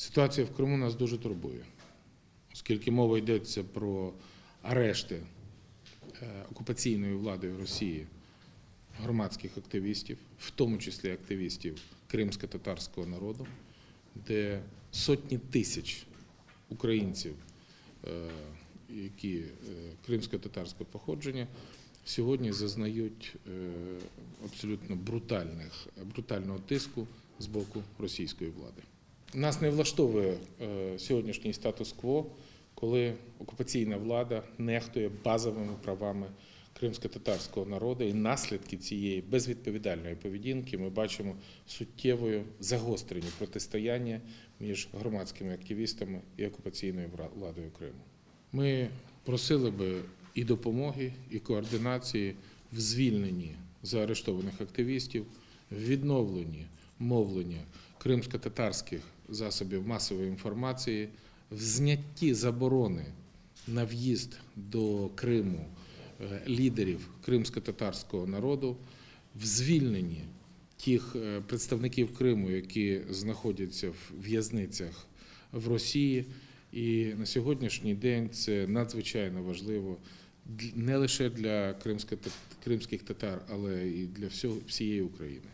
Ситуація в Криму нас дуже турбує, оскільки мова йдеться про арешти е, окупаційною владою Росії громадських активістів, в тому числі активістів кримсько-татарського народу, де сотні тисяч українців, е, які е, кримсько-татарського походження, сьогодні зазнають абсолютно брутальних, брутального тиску з боку російської влади. Нас не влаштовує е, сьогоднішній статус-кво, коли окупаційна влада нехтує базовими правами кримсько-татарського народу, і наслідки цієї безвідповідальної поведінки ми бачимо суттєвою загострені протистояння між громадськими активістами і окупаційною владою Криму. Ми просили би і допомоги, і координації в звільненні заарештованих активістів, в відновленні мовлення кримсько-татарських засобів масової інформації, в знятті заборони на в'їзд до Криму е, лідерів кримсько-татарського народу, в звільненні тих е, представників Криму, які знаходяться в в'язницях в Росії. І на сьогоднішній день це надзвичайно важливо не лише для кримських татар, але і для всього, всієї України.